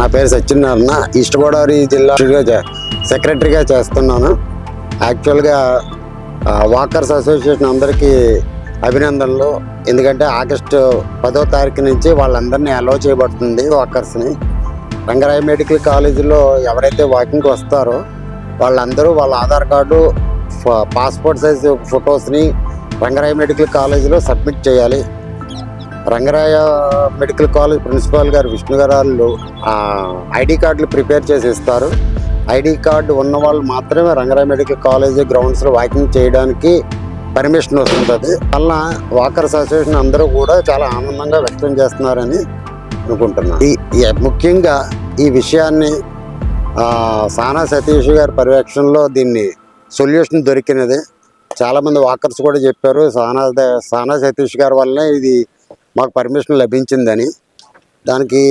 నా పేరు సత్యనారాయణ ఈస్ట్ గోదావరి జిల్లా సెక్రటరీగా చేస్తున్నాను. యాక్చువల్గా వాకర్స్ అసోసియేషన్ అందరికీ అభినందనలు. ఎందుకంటే ఆగస్టు పదో తారీఖు నుంచి వాళ్ళందరినీ అలో చేయబడుతుంది వాకర్స్ని రంగరాయ మెడికల్ కాలేజీలో ఎవరైతే వాకింగ్కి వస్తారో వాళ్ళందరూ వాళ్ళ ఆధార్ కార్డు పాస్పోర్ట్ సైజ్ ఫొటోస్ని రంగరాయ మెడికల్ కాలేజీలో సబ్మిట్ చేయాలి. రంగరాయ మెడికల్ కాలేజ్ ప్రిన్సిపాల్ గారు విష్ణు గారు వాళ్ళు ఐడి కార్డులు ప్రిపేర్ చేసి ఇస్తారు ఐడి కార్డు ఉన్న వాళ్ళు మాత్రమే రంగరాయ మెడికల్ కాలేజ్ గ్రౌండ్స్లో వాకింగ్ చేయడానికి పర్మిషన్ వస్తుంటుంది. వల్ల వాకర్స్ అసోసియేషన్ అందరూ కూడా చాలా ఆనందంగా వ్యక్తం చేస్తున్నారని అనుకుంటున్నాను ఈ ముఖ్యంగా ఈ విషయాన్ని సానా సతీష్ గారి పర్యవేక్షణలో దీన్ని సొల్యూషన్ దొరికినది. చాలామంది వాకర్స్ కూడా చెప్పారు సానా ద- సానా సతీష్ గారి వల్లనే ఇది మాకు పర్మిషన్ లభించిందని దానికి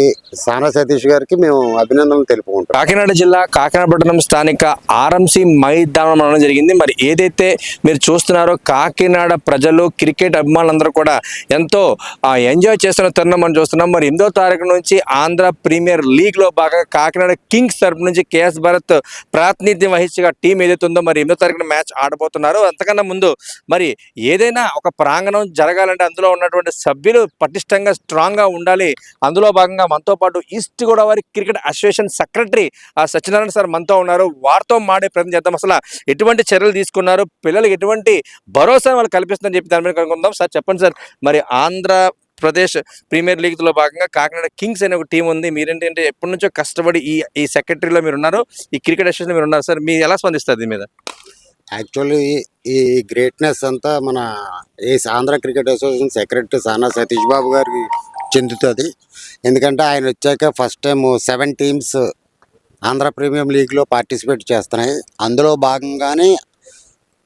సానా సతీష్ గారికి మేము అభినందనలు తెలుపుకుంటాం కాకినాడ జిల్లా కాకినాడ పట్టణం స్థానిక ఆర్ఎంసీ మైదానం అనడం జరిగింది. మరి ఏదైతే మీరు చూస్తున్నారో కాకినాడ ప్రజలు క్రికెట్ అభిమానులందరూ కూడా ఎంతో ఎంజాయ్ చేస్తున్న తరుణం మనం చూస్తున్నాం. మరి ఎనిమిదో తారీఖు నుంచి ఆంధ్ర ప్రీమియర్ లీగ్లో భాగంగా కాకినాడ కింగ్స్ తరపు నుంచి కేఎస్ భరత్ ప్రాతినిధ్యం వహించగా టీం ఏదైతే ఉందో మరి ఎనిమిదో తారీఖున మ్యాచ్ ఆడబోతున్నారు. అంతకన్నా ముందు మరి ఏదైనా ఒక ప్రాంగణం జరగాలంటే అందులో ఉన్నటువంటి సభ్యులు పటిష్టంగా స్ట్రాంగ్గా ఉండాలి. అందులో భాగంగా మనతో పాటు East Godavari cricket association secretary ఆ సత్యనారాయణ సార్ మనతో ఉన్నారు. వారితో మాడే ప్రయత్నం చేద్దాం. అసలు ఎటువంటి చర్యలు తీసుకున్నారు? పిల్లలకు ఎటువంటి భరోసా వాళ్ళు కల్పిస్తుందని చెప్పి దాని మీద కనుక్కుందాం. సార్ చెప్పండి సార్. మరి ఆంధ్ర ప్రదేశ్ ప్రీమియర్ లీగ్లో భాగంగా కాకినాడ కింగ్స్ అనే ఒక టీం ఉంది. మీరేంటంటే ఎప్పటి నుంచో కష్టపడి ఈ ఈ సెక్రటరీలో మీరు ఉన్నారు. ఈ క్రికెట్ అసోసియేషన్ మీరు ఉన్నారు. సార్ మీరు ఎలా స్పందిస్తారు దీని మీద? యాక్చువల్లీ ఈ గ్రేట్నెస్ అంతా మన ఈ Andhra cricket association secretary Sana Satish Babu గారికి చెందుతుంది. ఎందుకంటే ఆయన వచ్చాక first time seven teams Andhra premium లీగ్లో పార్టిసిపేట్ చేస్తున్నాయి. అందులో భాగంగానే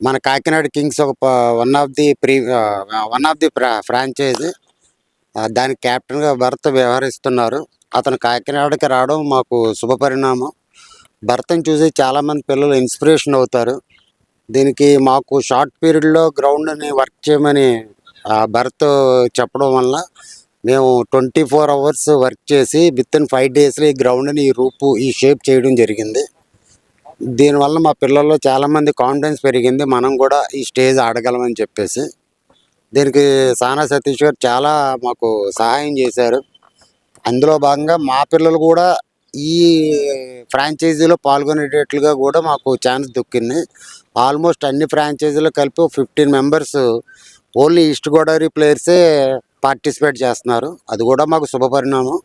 మన కాకినాడ కింగ్స్ ఒక one of the pre one of the franchise దానికి కెప్టెన్గా భరత్ వ్యవహరిస్తున్నారు. అతను కాకినాడకి రావడం మాకు శుభపరిణామం భరత్ని చూసి చాలామంది పిల్లలు ఇన్స్పిరేషన్ అవుతారు. దీనికి మాకు షార్ట్ పీరియడ్లో గ్రౌండ్ని వర్క్ చేయమని భర్త్ భరత్ చెప్పడం వల్ల మేము ట్వంటీ ఫోర్ అవర్స్ వర్క్ చేసి విత్ ఇన్ ఫైవ్ డేస్లో ఈ గ్రౌండ్ని ఈ రూపు ఈ షేప్ చేయడం జరిగింది. దీనివల్ల మా పిల్లల్లో చాలామంది కాన్ఫిడెన్స్ పెరిగింది. మనం కూడా ఈ స్టేజ్ ఆడగలమని చెప్పేసి. దీనికి సానా సతీష్ గారు చాలా మాకు సహాయం చేశారు. అందులో భాగంగా మా పిల్లలు కూడా ఈ ఫ్రాంచైజీలో పాల్గొనేటట్లుగా కూడా మాకు ఛాన్స్ దొక్కింది. ఆల్మోస్ట్ అన్ని ఫ్రాంచైజీలో కలిపి fifteen members only East Godavari ప్లేయర్సే participate చేస్తున్నారు. అది కూడా మాకు శుభపరిణామం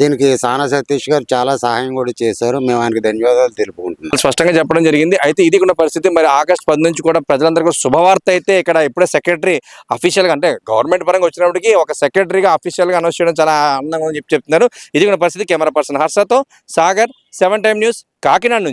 దీనికి సానా సతీష్ గారు చాలా సహాయం కూడా చేశారు. మేము ఆయనకి ధన్యవాదాలు తెలుపుకుంటున్నాం. స్పష్టంగా చెప్పడం జరిగింది. అయితే ఇది కూడా పరిస్థితి. మరి ఆగస్ట్ పది నుంచి కూడా ప్రజలందరికీ శుభవార్త అయితే ఇక్కడ ఇప్పుడే సెక్రటరీ అఫీషియల్గా అంటే గవర్నమెంట్ పరంగా వచ్చినప్పటికీ ఒక సెక్రటరీగా అఫీషియల్గా అనౌన్స్ చేయడం చాలా ఆనందంగా చెప్పి చెప్తున్నారు. ఇది కూడా పరిస్థితి. Camera person హర్షతో Sagar seven time news Kakinada నుంచి.